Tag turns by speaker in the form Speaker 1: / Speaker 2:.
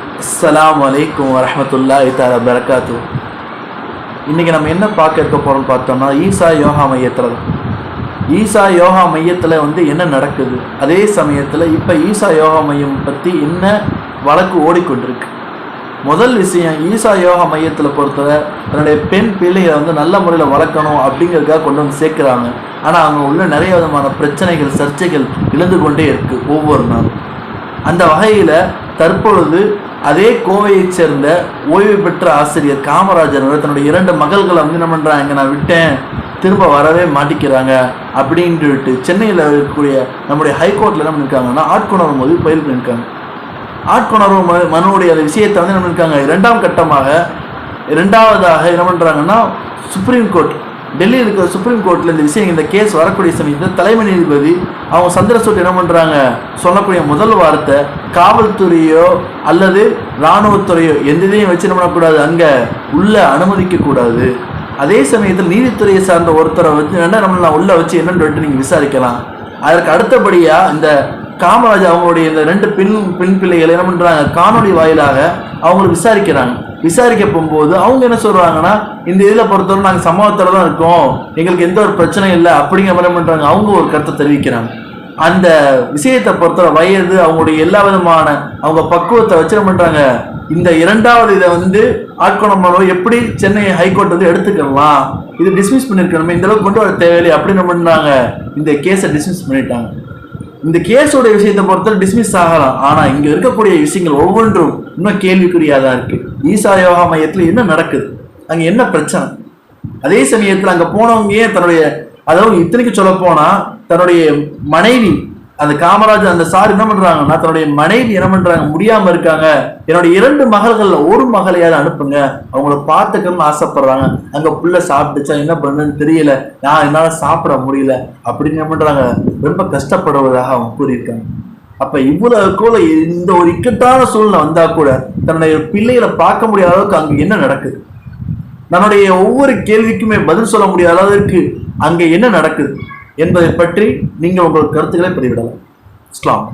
Speaker 1: அஸ்லாம் அலைக்கும் வரமத்துல்லா தஆலா பரக்காத்து இன்றைக்கி நம்ம என்ன பார்க்க இருக்க போகிறோம் பார்த்தோம்னா ஈசா யோகா மையத்தில். ஈசா யோகா மையத்தில் வந்து என்ன நடக்குது? அதே சமயத்தில் இப்போ ஈசா யோகா மையம் பற்றி என்ன வழக்கு ஓடிக்கொண்டிருக்கு? முதல் விஷயம் ஈசா யோகா மையத்தில் பொறுத்தவரை தன்னுடைய பெண் பிள்ளைகளை வந்து நல்ல முறையில் வளர்க்கணும் அப்படிங்கிறதுக்காக கொண்டு வந்து சேர்க்குறாங்க. ஆனால் அவங்க உள்ள நிறைய விதமான பிரச்சனைகள் சர்ச்சைகள் இழந்து கொண்டே இருக்குது ஒவ்வொரு நாளும். அந்த வகையில் தற்பொழுது அதே கோவையைச் சேர்ந்த ஓய்வு பெற்ற ஆசிரியர் காமராஜர் அவர் தன்னுடைய இரண்டு மகள்களை வந்து என்ன பண்ணுறாங்க நான் விட்டேன். திரும்ப வரவே மாட்டிக்கிறாங்க அப்படின்ட்டு சென்னையில் இருக்கக்கூடிய நம்முடைய ஹைகோர்ட்டில் என்ன பண்ணியிருக்காங்கன்னா ஆட்கொணர்வு போது பயில் பண்ணியிருக்காங்க ஆட்கொணர்வு மனுடைய அந்த விஷயத்தை வந்து என்ன பண்ணியிருக்காங்க இரண்டாம் கட்டமாக இரண்டாவதாக என்ன பண்ணுறாங்கன்னா சுப்ரீம் கோர்ட் டெல்லியில் இருக்கிற சுப்ரீம் கோர்ட்டில் இந்த விஷயம் இந்த கேஸ் வரக்கூடிய சமயத்தில் தலைமை நீதிபதி அவங்க சந்திரசூட் என்ன பண்ணுறாங்க சொல்லக்கூடிய முதல் வார்த்தை காவல்துறையோ அல்லது இராணுவத்துறையோ எந்த இதையும் வச்சு என்ன பண்ணக்கூடாது? அங்கே உள்ளே அனுமதிக்கக்கூடாது. அதே சமயத்தில் நீதித்துறையை சார்ந்த ஒருத்தரை வச்சு என்ன நம்ம உள்ளே வச்சு என்னன்னு சொல்லிட்டு நீங்கள் விசாரிக்கலாம். அதற்கு அடுத்தபடியாக இந்த காமராஜ் அவங்களுடைய இந்த ரெண்டு பெண் பெண் பிள்ளைகள் என்ன பண்ணுறாங்க காணொளி வாயிலாக அவங்களை விசாரிக்கிறாங்க. விசாரிக்க போகும்போது அவங்க என்ன சொல்கிறாங்கன்னா இந்த இதில் பொறுத்தவரை நாங்கள் சமூகத்தில் தான் இருக்கோம். எங்களுக்கு எந்த ஒரு பிரச்சனையும் இல்லை அப்படிங்கிற மாதிரி பண்ணுறாங்க அவங்க ஒரு கருத்தை தெரிவிக்கிறாங்க. அந்த விஷயத்தை பொறுத்தவரை வயது அவங்களுடைய எல்லா விதமான அவங்க பக்குவத்தை வச்சு என்ன பண்ணுறாங்க இந்த இரண்டாவது இதை வந்து ஆட்கொணம் எப்படி சென்னை ஹைகோர்ட் வந்து எடுத்துக்கலாம்? இது டிஸ்மிஸ் பண்ணியிருக்கணுமே இந்த அளவுக்கு கொண்டு வர தேவையில்லை அப்படின்னு பண்ணாங்க இந்த கேஸை டிஸ்மிஸ் பண்ணிட்டாங்க. இந்த கேஸோட விஷயத்தை பொறுத்தவரை டிஸ்மிஸ் ஆகலாம். ஆனா இங்க இருக்கக்கூடிய விஷயங்கள் ஒவ்வொன்றும் இன்னும் கேள்விக்குறியாதான் இருக்கு. ஈசா யோகா மையத்துல என்ன நடக்குது? அங்க என்ன பிரச்சனை? அதே சமயத்துல அங்க போனவங்க ஏன் தன்னுடைய அதாவது இத்தனைக்கு சொல்ல போனா தன்னுடைய மனைவி அந்த காமராஜர் அந்த சார் என்ன பண்றாங்கன்னா தன்னுடைய மனைவி என்ன பண்றாங்க முடியாம இருக்காங்க. என்னுடைய இரண்டு மகள்கள்ல ஒரு மகளையாவது அனுப்புங்க. அவங்கள பார்த்துக்கணும்னு ஆசைப்படுறாங்க. அங்க புள்ள சாப்பிட்டுச்சா என்ன பண்ணுன்னு தெரியல. நான் என்னால சாப்பிட முடியல. அப்படின்னு என்ன பண்றாங்க? ரொம்ப கஷ்டப்படுவதாக அவங்க கூறியிருக்காங்க. அப்ப இவ்வளவு கூட இந்த ஒரு இக்கட்டான சூழ்நிலை வந்தா கூட தன்னுடைய பிள்ளைகளை பார்க்க முடியாத அளவுக்கு அங்க என்ன நடக்குது? தன்னுடைய ஒவ்வொரு கேள்விக்குமே பதில் சொல்ல முடியாத அளவிற்கு அங்கே என்ன நடக்குது? என்பதை பற்றி நீங்கள் உங்கள் கருத்துக்களை பதிவிடலாம். இஸ்லாம்